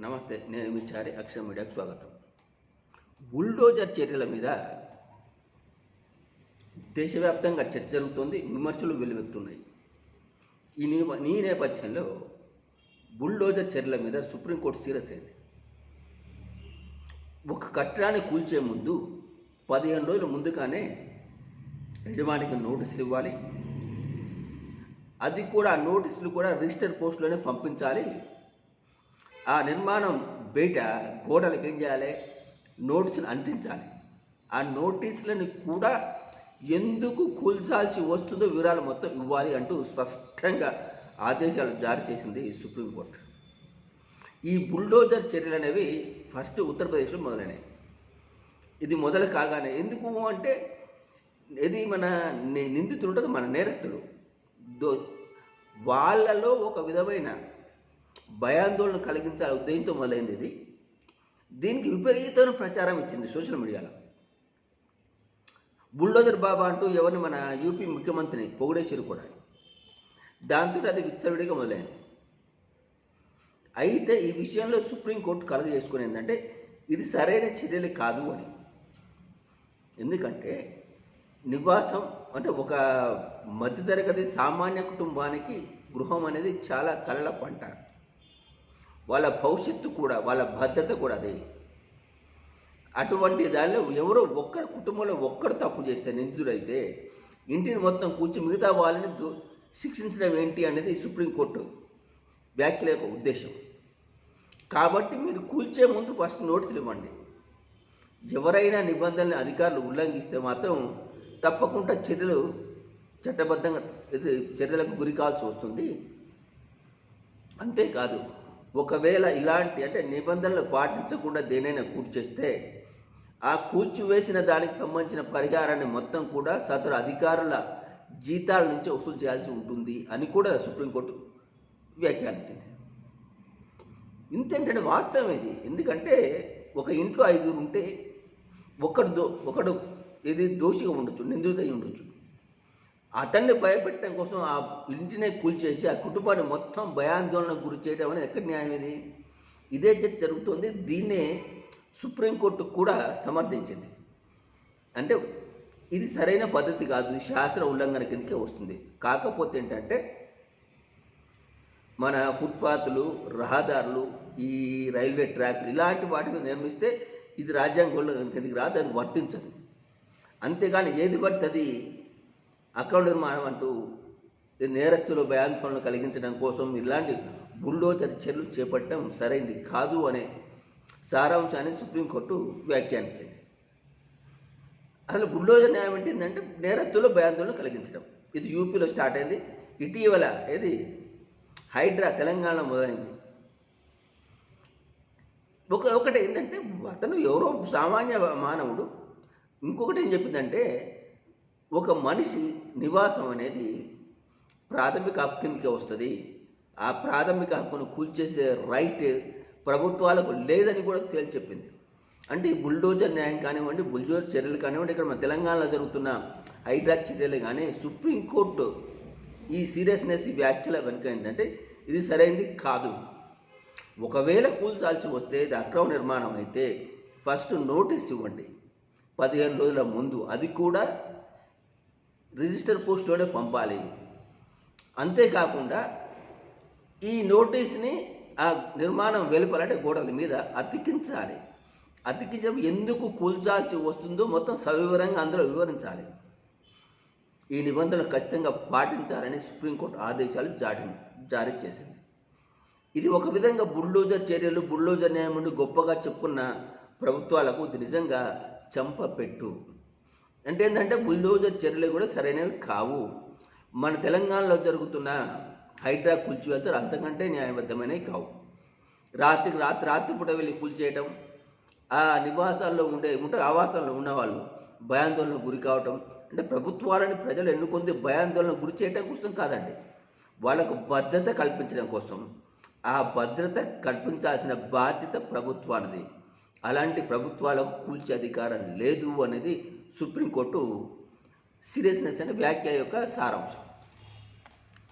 నమస్తే నేను మీ చారి అక్షర మీడియాకు స్వాగతం. బుల్డోజర్ చర్యల మీద దేశవ్యాప్తంగా చర్చ జరుగుతోంది విమర్శలు వెలువెత్తున్నాయి. ఈ నీ నేపథ్యంలో బుల్డోజర్ చర్యల మీద సుప్రీంకోర్టు సీరియస్ అయింది. ఒక కట్టడాన్ని కూల్చే ముందు పదిహేను రోజుల ముందుగానే యజమానికి నోటీసులు ఇవ్వాలి. అది కూడా ఆ నోటీసులు కూడా రిజిస్టర్ పోస్టులోనే పంపించాలి. ఆ నిర్మాణం బయట గోడలకు ఏం చేయాలి? నోటీసులు అంటించాలి. ఆ నోటీసులను కూడా ఎందుకు కూల్చాల్సి వస్తుందో వివరాలు మొత్తం ఇవ్వాలి అంటూ స్పష్టంగా ఆదేశాలు జారీ చేసింది సుప్రీంకోర్టు ఈ బుల్డోజర్ చర్యలు అనేవి ఫస్ట్ ఉత్తరప్రదేశ్లో మొదలైనవి. ఇది మొదలు కాగానే ఎందుకు అంటే ఇది మన నిందితుడు నిందితులు ఉంటుంది మన నేరస్తుడు. దో వాళ్ళలో ఒక విధమైన భయాందోళన కలిగించాలి ఉద్దేశంతో మొదలైంది ఇది. దీనికి విపరీతమైన ప్రచారం ఇచ్చింది సోషల్ మీడియాలో. బుల్డోజర్ బాబా అంటూ ఎవరిని మన యూపీ ముఖ్యమంత్రిని పొగిడేశారు కూడా. దాంతో అది విచ్చలవిడిగా మొదలైంది. అయితే ఈ విషయంలో సుప్రీంకోర్టు కలగ చేసుకుని ఏంటంటే ఇది సరైన చర్యలు కాదు అని. ఎందుకంటే నివాసం అంటే ఒక మధ్యతరగతి సామాన్య కుటుంబానికి గృహం అనేది చాలా కళల పంట. వాళ్ళ భవిష్యత్తు కూడా వాళ్ళ భద్రత కూడా అదే. అటువంటి దానిలో ఎవరో ఒక్కరి కుటుంబంలో ఒక్కరు తప్పు చేస్తే నిందితుడైతే ఇంటిని మొత్తం కూర్చి మిగతా వాళ్ళని దు- శిక్షించడం ఏంటి అనేది సుప్రీంకోర్టు వ్యాఖ్యల యొక్క ఉద్దేశం. కాబట్టి మీరు కూల్చే ముందు ఫస్ట్ నోటీసులు ఇవ్వండి. ఎవరైనా నిబంధనలు అధికారులు ఉల్లంఘిస్తే మాత్రం తప్పకుండా చర్యలు చట్టబద్ధంగా ఇది చర్యలకు గురి కావాల్సి వస్తుంది. అంతేకాదు ఒకవేళ ఇలాంటి అంటే నిబంధనలు పాటించకుండా దేనైనా కూర్చేస్తే ఆ కూర్చివేసిన దానికి సంబంధించిన పరిహారాన్ని మొత్తం కూడా సదరు అధికారుల జీతాల నుంచి వసూలు చేయాల్సి ఉంటుంది అని కూడా సుప్రీంకోర్టు వ్యాఖ్యానించింది. ఇంతేంటంటే వాస్తవం ఇది. ఎందుకంటే ఒక ఇంట్లో ఐదుగురు ఉంటే ఒకడు దో ఒకడు ఇది దోషిగా ఉండొచ్చు నిందితుడై ఉండొచ్చు. అతన్ని భయపెట్టడం కోసం ఆ ఇంటినే కూల్చేసి ఆ కుటుంబాన్ని మొత్తం భయాందోళనకు గురి చేయడం అనేది ఎక్కడ న్యాయం ఇది? ఇదే చర్చ జరుగుతుంది. దీన్నే సుప్రీంకోర్టు కూడా సమర్థించింది. అంటే ఇది సరైన పద్ధతి కాదు. శాస్త్ర ఉల్లంఘన కిందకే వస్తుంది. కాకపోతే ఏంటంటే మన ఫుట్పాత్లు రహదారులు ఈ రైల్వే ట్రాక్లు ఇలాంటి వాటి మీద నిర్మిస్తే ఇది రాజ్యాంగంలో కిందకి రాదు అది వర్తించదు. అంతేగాని ఏది పడితే అది అక్రమ నిర్మాణం అంటూ నేరస్తులు భయాందోళన కలిగించడం కోసం ఇలాంటి బుల్డోజర్ చర్యలు చేపట్టడం సరైంది కాదు అనే సారాంశాన్ని సుప్రీంకోర్టు వ్యాఖ్యానించింది. అసలు బుల్డోజర్ న్యాయం అంటే ఏంటంటే నేరస్తులు భయాందోళన కలిగించడం. ఇది యూపీలో స్టార్ట్ అయింది. ఇటీవల ఇది హైడ్రా తెలంగాణ మొదలైంది. ఒక ఒకటి ఏంటంటే అతను ఎవరో సామాన్య మానవుడు. ఇంకొకటి ఏం చెప్పిందంటే ఒక మనిషి నివాసం అనేది ప్రాథమిక హక్కు కిందకే వస్తుంది. ఆ ప్రాథమిక హక్కును కూల్చేసే రైట్ ప్రభుత్వాలకు లేదని కూడా తేల్చెప్పింది. అంటే ఈ బుల్డోజర్ న్యాయం కానివ్వండి బుల్డోజర్ చర్యలు కానివ్వండి ఇక్కడ మన తెలంగాణలో జరుగుతున్న హైడ్రా చర్యలు కానీ సుప్రీంకోర్టు ఈ సీరియస్నెస్ ఈ వ్యాఖ్యల వెనుక ఏంటంటే ఇది సరైనది కాదు. ఒకవేళ కూల్చాల్సి వస్తే ఇది అక్రమ నిర్మాణం అయితే ఫస్ట్ నోటీస్ ఇవ్వండి. పదిహేను రోజుల ముందు అది కూడా రిజిస్టర్ పోస్ట్లోనే పంపాలి. అంతేకాకుండా ఈ నోటీస్ని ఆ నిర్మాణం వెలుపలంటే గోడల మీద అతికించాలి. అతికించడం ఎందుకు కూల్చాల్సి వస్తుందో మొత్తం సవివరంగా అందులో వివరించాలి. ఈ నిబంధనలు ఖచ్చితంగా పాటించాలని సుప్రీంకోర్టు ఆదేశాలు జారీ జారీ చేసింది. ఇది ఒక విధంగా బుల్డోజర్ చర్యలు బుల్డోజర్ న్యాయం నుండి గొప్పగా చెప్పుకున్న ప్రభుత్వాలకు ఇది నిజంగా చంపపెట్టు. అంటే ఏంటంటే బుల్డోజర్ చర్యలు కూడా సరైనవి కావు. మన తెలంగాణలో జరుగుతున్న హైడ్రా కూల్చివేతలు అంతకంటే న్యాయబద్ధమైనవి కావు. రాత్రికి రాత్రి రాత్రిపూట వెళ్ళి కూల్చేయటం ఆ నివాసాల్లో ఉండే ఉంటే ఆవాసాల్లో ఉన్నవాళ్ళు భయాందోళనకు గురి కావటం అంటే ప్రభుత్వాలని ప్రజలు ఎన్నుకొంది భయాందోళనకు గురి చేయటం కోసం కాదండి. వాళ్ళకు భద్రత కల్పించడం కోసం. ఆ భద్రత కల్పించాల్సిన బాధ్యత ప్రభుత్వానిది. అలాంటి ప్రభుత్వాలకు కూల్చే అధికారం లేదు అనేది సుప్రీంకోర్టు సీరియస్నెస్ అనే వ్యాఖ్య యొక్క సారాంశం.